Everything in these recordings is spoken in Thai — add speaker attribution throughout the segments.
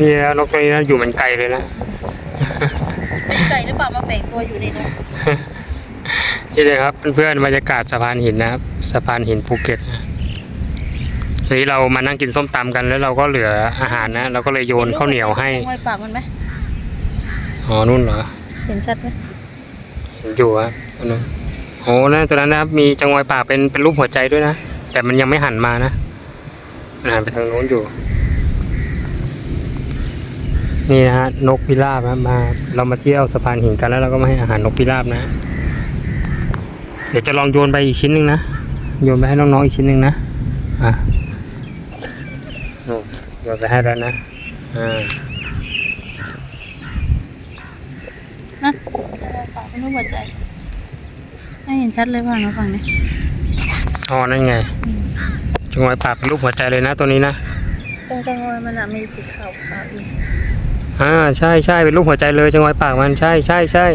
Speaker 1: นี่นะนกตัวนี้นะอยู่เหมือนไก่เลยนะ
Speaker 2: เป็นไก่หรือเปล่ามาแฝงตัวอยู่ในนก
Speaker 1: นี่เลยครับเพื่อนๆบรรยากาศสะพานหินนะครับสะพานหินภูเก็ตนะวันนี้เรามานั่งกินส้มตำกันแล้วเราก็เหลืออาหารนะเราก็เลยโยนข้าวเหนียวให้
Speaker 2: มวยปากมันไหม
Speaker 1: อ๋อนู่นเหรอ
Speaker 2: เห็นชัดไหม
Speaker 1: เห็นอยู่ครับอันนู้นโอ้นั่นตัวนั้นนะครับมีจังหวะป่าเป็นเป็นรูปหัวใจด้วยนะแต่มันยังไม่หันมานะมันหันไปทางโน้นอยู่ นี่นะฮะนกพิราบนะมา เรามาเที่ยวสะพานหินกันแล้วเราก็มาให้อาหารนกพิราบนะ เดี๋ยวจะลองโยนไปอีกชิ้นหนึ่งนะโยนไปให้น้องๆอีกชิ้นหนึ่งนะอะนู่นโยนไปให้แล้วนะอ่า
Speaker 2: นะมวยปากเป็นรูปหัวใจให้เห็นชัดเลยว่าน้องฟังเนี่ย
Speaker 1: อ๋อนั่นไงจังหวะป่าเป็นรูปหัวใจเลยนะตัวนี้นะ
Speaker 2: ตรงจังหวะมันอะมีสีขาวขาวอยู่
Speaker 1: อ่าใช่ใช่เป็นรูปหัวใจเลยจังหวะปากมันใช่ใช่ใช่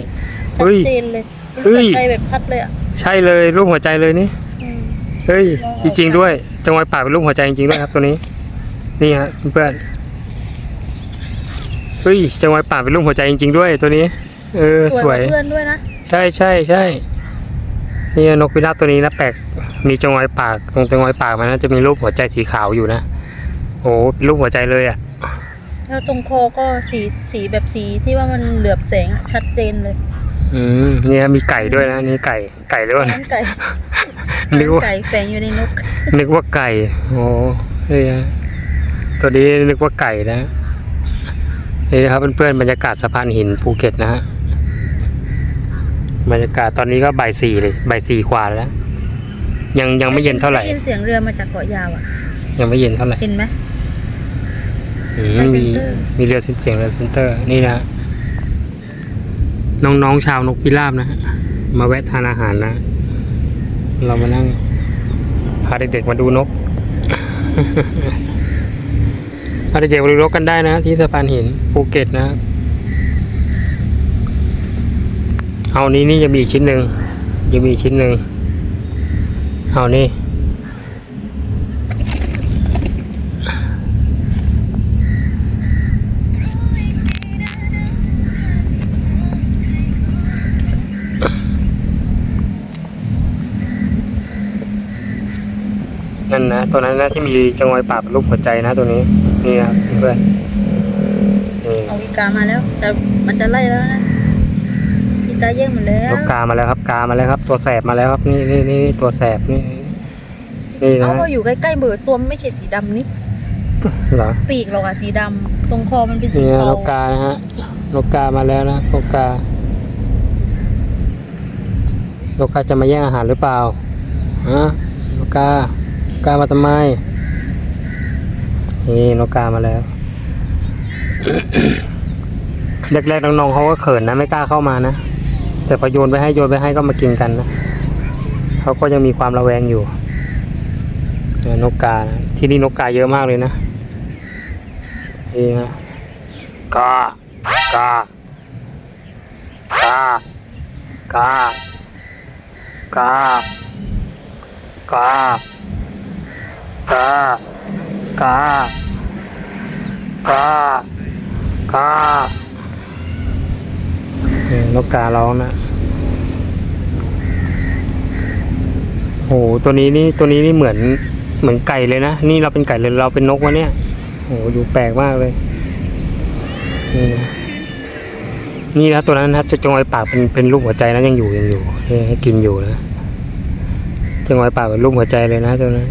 Speaker 2: ชั
Speaker 1: เฮ้
Speaker 2: ด
Speaker 1: ย
Speaker 2: เจนเลย
Speaker 1: เฮ้ย
Speaker 2: ใจแบบชัดเลยอะ
Speaker 1: ใช่เลยรูปหัวใจเลยนี่
Speaker 2: อืม
Speaker 1: เฮ้ย
Speaker 2: ลอง
Speaker 1: จ
Speaker 2: เอา
Speaker 1: ริงๆด้วยจังหวะปากเป็นรูปหัวใจจริงๆด้วยครับตัวนี้ นี่ฮะเพื่อนเฮ้ยจังหวะปากเป็นรูปหัวใจจริง ๆ ด้วยตัวนี้ เออส
Speaker 2: ส
Speaker 1: ว
Speaker 2: วยยกว่าเพื่อนด้วยนะ
Speaker 1: ใช่ใช่ใช่นี่นกพิราบตัวนี้นะแปลก มีจังหวะปาก ตรงจังหวะปากมันนะจะมีรูปหัวใจสีขาวอยู่นะ โอ้เป็นรูปหัวใจเลยอะ
Speaker 2: แล้วตรงคอก็สีสีแบบสีที่ว่ามันเหลือบแสงอะชัดเจนเลย
Speaker 1: อืมนี่ฮะมีไก่ด้วยนะนี่ไก่ไก่หรือเปล่า
Speaker 2: นั้
Speaker 1: นะ
Speaker 2: นไก่
Speaker 1: นึกว่า
Speaker 2: ไก่แฝงอยู่ในนก
Speaker 1: นึกว่าไก่โอ้นี่ฮะตัวนี้นึกว่าไก่นะนี่นะครับเพื่อนๆบรรยากาศสะพานหินภูเก็ตนะฮะบรรยากาศตอนนี้ก็บ่ายสี่เลยบ่ายสี่กว่าแล้ว ยังยังไม่เย็นเท่าไหร่
Speaker 2: ด้ยินเสียงเรือมาจากเกาะยาวอะ
Speaker 1: ยังไม่เย็นเท่าไหร่
Speaker 2: เห็นไหม
Speaker 1: อื ม
Speaker 2: ไป
Speaker 1: มี
Speaker 2: เซ็นเตอร์
Speaker 1: มีเรือเสียงเรือเซนเตอร์ นี่นะฮะน้องๆชาวนกพิราบนะฮะมาแวะทานอาหารนะ เรามานั่งพาเด็กๆมาดูนกพาเด็กๆมาดูนกกันได้นะ ที่สะพานหินภูเก็ตนะเอานี้นี่ยังมีอีกชิ้นหนึ่งยังมีอีกชิ้นหนึ่งเอานี่ นั่นนะตัวนั้นนะที่มีจังหวะปากเป็นรูปหัวใจนะตัวนี้นี่นะครับเพื่อนนี่
Speaker 2: เอาอีกามาแล้ว แต่มันจะไล่แล้วนะอีกาแย่งหมดแล้ว
Speaker 1: นกกามาแล้วครับกามาแล้วครับ ตัวแสบมาแล้วครับนี่นี่นี่นี่ตัวแสบนี่นี่นะ
Speaker 2: เอาก็อยู่ใกล้ๆเบิดตัวมันไม่ใช่สีดำนี่
Speaker 1: เหรอ
Speaker 2: ปีกหรอกอะสีดำตรงคอมันเป็นสี
Speaker 1: นี่นะ
Speaker 2: เทาน
Speaker 1: กกานะฮะนกกามาแล้วนะนกกานกกาจะมาแย่งอาหารหรือเปล่าฮะนกกา กามาทำไม นี่นกกามาแล้ว แรกๆน้องๆเขาก็เขินนะไม่กล้าเข้ามานะ แต่พอโยนไปให้โยนไปให้ก็มากินกันนะเขาก็ยังมีความระแวงอยู่เนี่ยนกกานะที่นี่นกกาเยอะมากเลยนะนี่นะกากากากากากา กากากากาเนี่ยนกการ้องนะโหตัวนี้นี่ตัวนี้นี่เหมือนเหมือนไก่เลยนะ นี่เราเป็นไก่เลยเราเป็นนกวะเนี่ยโหดูแปลกมากเลยนี่นะนี่นะตัวนั้นนะจะจงไว้ปากเป็นเป็นรูปหัวใจนะยังอยู่ยังอยู่ให้กินอยู่นะจงไว้ปากเป็นรูปหัวใจเลยนะตัวนั้น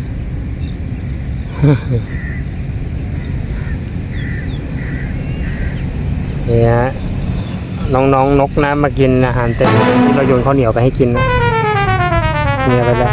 Speaker 1: นี่ฮะน้องๆนนกนะมากินอาหารเต็มที่เราโยนข้าวเหนียวไปให้กินนะเนี่ยไปแล้ว